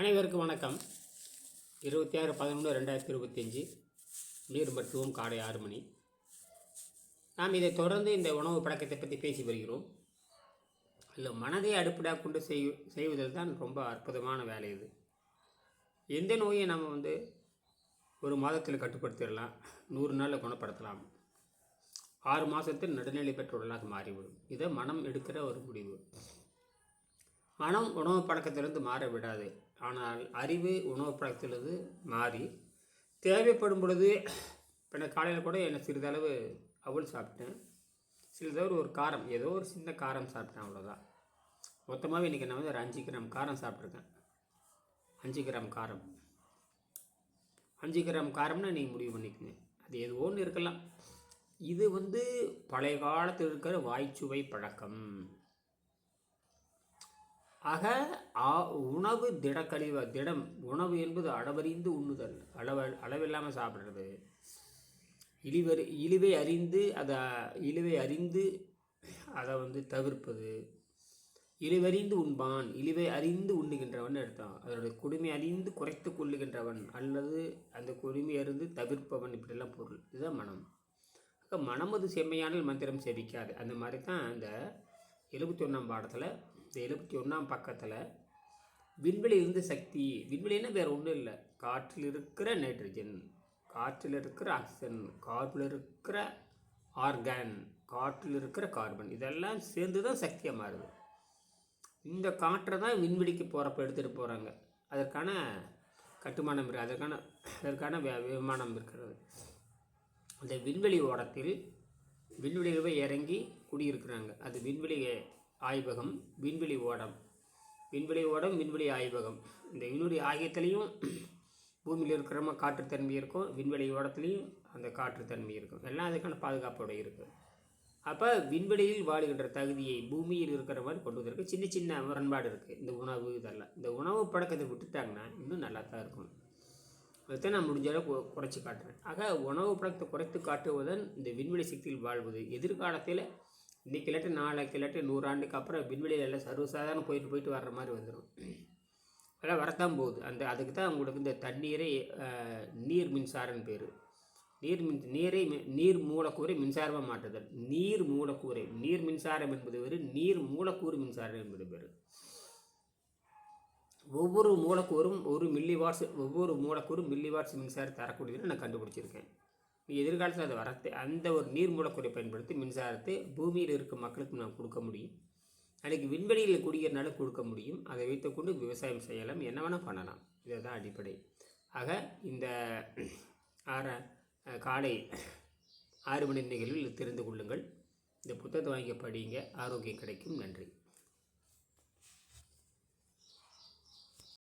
அனைவருக்கும் வணக்கம். இருபத்தி ஆறு பதினொன்று ரெண்டாயிரத்தி இருபத்தஞ்சி நீர் மருத்துவம் காலை ஆறு மணி. நாம் இதை தொடர்ந்து இந்த உணவு பழக்கத்தை பற்றி பேசி வருகிறோம். இல்லை மனதை அடிப்படையாக கொண்டு செய் செய்வதில் தான் ரொம்ப அற்புதமான வேலை இது. எந்த நோயை நம்ம வந்து ஒரு மாதத்தில் கட்டுப்படுத்திடலாம் நூறு நாளில் குணப்படுத்தலாம் ஆறு மாதத்தில் நடுநிலை பெற்றவர்களாக மாறிவிடும். இதை மனம் எடுக்கிற ஒரு முடிவு. மனம் உணவு பழக்கத்திலிருந்து மாற விடாது. ஆனால் அறிவு உணவு பழக்கத்திலிருந்து மாறி தேவைப்படும் பொழுது இப்போ நான் காலையில் கூட என்னை சிறிதளவு அவள் சாப்பிட்டேன். சிறிதளவு ஒரு காரம் ஏதோ ஒரு சின்ன காரம் சாப்பிட்டேன் அவ்வளோதான் மொத்தமாகவே இன்றைக்கி நான் வந்து ஒரு அஞ்சு கிராம் காரம் சாப்பிட்ருக்கேன் அஞ்சு கிராம் காரம். அஞ்சு கிராம் காரம்னா நீங்கள் முடிவு பண்ணிக்கங்க. அது எது ஒன்று இருக்கலாம். இது வந்து பழைய காலத்தில் இருக்கிற வாய்ச்சுவை பழக்கம். ஆக ஆ- உணவு திடக்கழிவ திடம் உணவு என்பது அளவறிந்து உண்ணுதல். அளவ அளவில்லாமல் சாப்பிட்றது. இழிவறி இழிவை அறிந்து அதை இழிவை அறிந்து அதை வந்து தவிர்ப்பது. இழிவறிந்து உண்பான் இழிவை அறிந்து உண்ணுகின்றவன் அர்த்தம். அதனுடைய கொடுமை அறிந்து குறைத்து கொள்ளுகின்றவன் அல்லது அந்த கொடுமை அறிந்து தவிர்ப்பவன் இப்படிலாம் பொருள். இதுதான் மனம். ஆக மனமது செம்மையானால் மந்திரம் செவிக்காது அந்த மாதிரி தான் அந்த எழுபத்தி ஒன்றாம் பாடத்தில் இந்த எழுபத்தி ஒன்றாம் பக்கத்தில் விண்வெளி இருந்து சக்தி விண்வெளின்னா வேறு ஒன்றும் இல்லை. காற்றில் இருக்கிற நைட்ரஜன் காற்றில் இருக்கிற ஆக்சிஜன் காற்றில் இருக்கிற ஆர்கான் காற்றில் இருக்கிற கார்பன் இதெல்லாம் சேர்ந்து தான் சக்தியாக மாறுது. இந்த காற்றை தான் விண்வெளிக்கு போகிறப்ப எடுத்துகிட்டு போகிறாங்க அதற்கான கட்டுமானம் இருக்குது அதற்கான அதற்கான விமானம் இருக்கிறது. அந்த விண்வெளி ஓடத்தில் விண்வெளியில் போய் இறங்கி குடியிருக்கிறாங்க. அது விண்வெளி ஆய்வகம் விண்வெளி ஓடம். விண்வெளி ஓடம் விண்வெளி ஆய்வகம். இந்த விண்வெளி ஆகியத்துலேயும் பூமியில் இருக்கிற காற்றுத்தன்மை இருக்கும் விண்வெளி ஓடத்துலேயும் அந்த காற்றுத்தன்மை இருக்கும். எல்லாம் அதுக்கான பாதுகாப்போடு இருக்குது அப்போ விண்வெளியில் வாழுகின்ற தகுதியை பூமியில் இருக்கிற மாதிரி கொண்டு வந்திருக்கு சின்ன சின்ன முரண்பாடு இருக்குது இந்த உணவு இதெல்லாம். இந்த உணவு பழக்கத்தை விட்டுட்டாங்கன்னா இன்னும் நல்லா தான் இருக்கும். அதை நான் முடிஞ்ச அளவு குறைச்சி காட்டுறேன். ஆக உணவு பழக்கத்தை குறைத்து காட்டுவதன் இந்த விண்வெளி சக்தியில் வாழ்வது. எதிர்காலத்தில் இன்றைக்கி இல்லாட்டி நாளைக்கு இல்லாட்டி நூறாண்டுக்கு அப்புறம் விண்வெளியில் எல்லாம் சர்வசாதாரணம் போயிட்டு போயிட்டு வர்ற மாதிரி வந்துடும் அதெல்லாம் வரத்தான் போகுது. அந்த அதுக்கு தான் உங்களுக்கு இந்த தண்ணீரை நீர் மின்சாரம்னு பேர். நீர் மின் நீரை நீர் மூலக்கூறை மின்சாரமாக மாற்றுதல். நீர் மூலக்கூறை நீர் மின்சாரம் என்பது வேறு நீர் மூலக்கூறு மின்சாரம் என்பது பேர் ஒவ்வொரு மூலக்கூறும் ஒரு மில்லி வாட்ஸ் ஒவ்வொரு மூலக்கூறும் மில்லி வாட்ஸ் மின்சாரம் தரக்கூடியதுன்னு நான் கண்டுபிடிச்சிருக்கேன். எதிர்காலத்தில் அது வரத்து அந்த ஒரு நீர் மூலக்கூறை பயன்படுத்தி மின்சாரத்தை பூமியில் இருக்கும் மக்களுக்கு நாம் கொடுக்க முடியும். அன்றைக்கி விண்வெளியில் குடிக்கிறனால கொடுக்க முடியும். அதை வைத்துக்கொண்டு விவசாயம் செய்யலாம். என்ன வேணால் பண்ணலாம். இதுதான் அடிப்படை. ஆக இந்த ஆற காலை ஆறு மணி நிகழ்வில் தெரிந்து கொள்ளுங்கள். இந்த புத்தகத்தை வாங்கி படிங்க ஆரோக்கியம் கிடைக்கும். நன்றி.